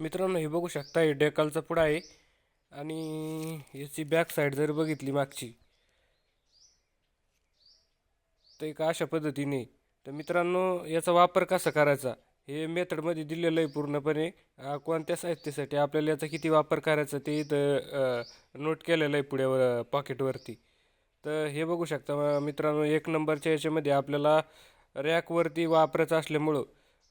मित्रांनो हे बघू शकता हे डेकलचा पुढा आहे. आणि याची बॅक साईड जर बघितली मागची तर एक अशा पद्धतीने. तर मित्रांनो याचा वापर कसा करायचा? हे मेथडमध्ये दिलेलं आहे पूर्णपणे. कोणत्या साहित्यासाठी आपल्याला याचा किती वापर करायचा ते इथं नोट केलेलं आहे पुढे पॉकेटवरती तर हे बघू शकता मित्रांनो एक नंबरच्या याच्यामध्ये आपल्याला रॅकवरती वापरायचं असल्यामुळं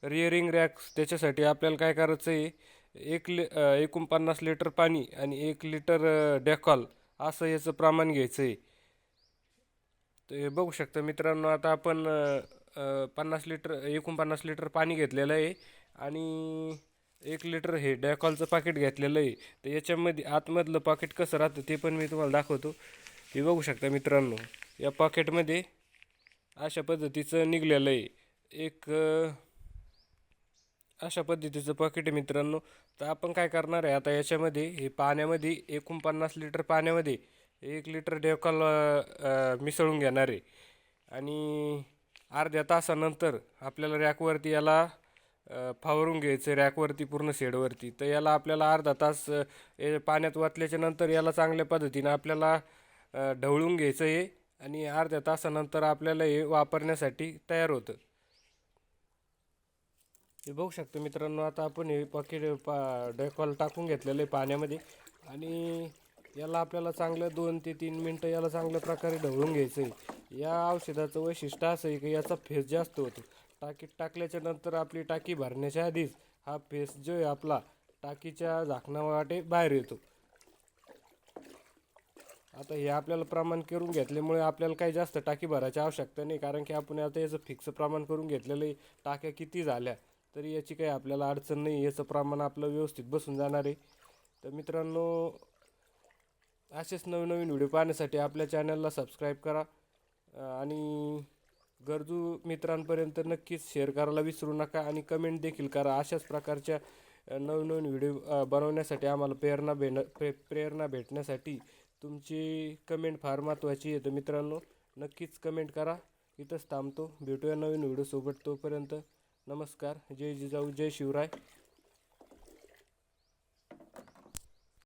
रिअरिंग रॅक त्याच्यासाठी आपल्याला काय करायचं आहे एक लि एकोणपन्नास लिटर पाणी आणि एक लिटर डॅकॉल असं याचं प्रमाण घ्यायचं आहे. तर हे बघू शकता मित्रांनो आता आपण पन्नास लिटर एकोणपन्नास लिटर पाणी घेतलेलं आहे आणि एक लिटर हे डॅकॉलचं पाकिट घेतलेलं आहे. तर याच्यामध्ये आतमधलं पाकिट कसं राहतं ते पण मी तुम्हाला दाखवतो. हे बघू शकता मित्रांनो या पॉकेटमध्ये अशा पद्धतीचं निघलेलं आहे. एक अशा पद्धतीचं पॉकेट आहे मित्रांनो. तर आपण काय करणार आहे आता याच्यामध्ये हे पाण्यामध्ये एकोणपन्नास लिटर पाण्यामध्ये एक लिटर डेकॉल मिसळून घेणार आहे. आणि अर्ध्या तासानंतर आपल्याला रॅकवरती याला फावरून घ्यायचं रॅकवरती पूर्ण शेडवरती. तर याला आपल्याला अर्धा तास पाण्यात वाचल्याच्या नंतर याला चांगल्या पद्धतीनं आपल्याला ढवळून घ्यायचं आहे. आणि अर्ध्या तासानंतर आपल्याला हे वापरण्यासाठी तयार होतं. हे बघू शकतो मित्रांनो आता आपण हे पॉकेट पा डेकॉल टाकून घेतलेलं आहे पाण्यामध्ये. आणि याला आपल्याला चांगलं दोन ते तीन मिनटं याला चांगल्या प्रकारे ढवळून घ्यायचं आहे. या औषधाचं वैशिष्ट्य असं आहे की याचा फेस जास्त होतो. टाकीत टाकल्याच्या नंतर आपली टाकी भरण्याच्या आधीच हा फेस जो आहे आपला टाकीच्या झाकणावाटे बाहेर येतो. आता हे आपल्याला प्रमाण करून घेतल्यामुळे आपल्याला काही जास्त टाकी भरायची आवश्यकता नाही कारण की आपण आता याचं फिक्स प्रमाण करून घेतलेलं आहे. टाक्या किती झाल्या? तरी याची काही आपल्याला अडचण नाही याचं प्रमाण आपलं व्यवस्थित बसून जाणार आहे. तर मित्रांनो असेच नवीन नवीन व्हिडिओ पाहण्यासाठी आपल्या चॅनलला सबस्क्राईब करा. आणि गरजू मित्रांपर्यंत नक्कीच शेअर करायला विसरू नका आणि कमेंट देखील करा. अशाच प्रकारच्या नवनवीन व्हिडिओ बनवण्यासाठी आम्हाला प्रेरणा भेट प्रे प्रेरणा भेटण्यासाठी तुमची कमेंट फार महत्त्वाची आहे. तर मित्रांनो नक्कीच कमेंट करा. इथंच थांबतो. भेटूया नवीन व्हिडिओसोबत तोपर्यंत. नमस्कार जय जिजाऊ जय शिवराय.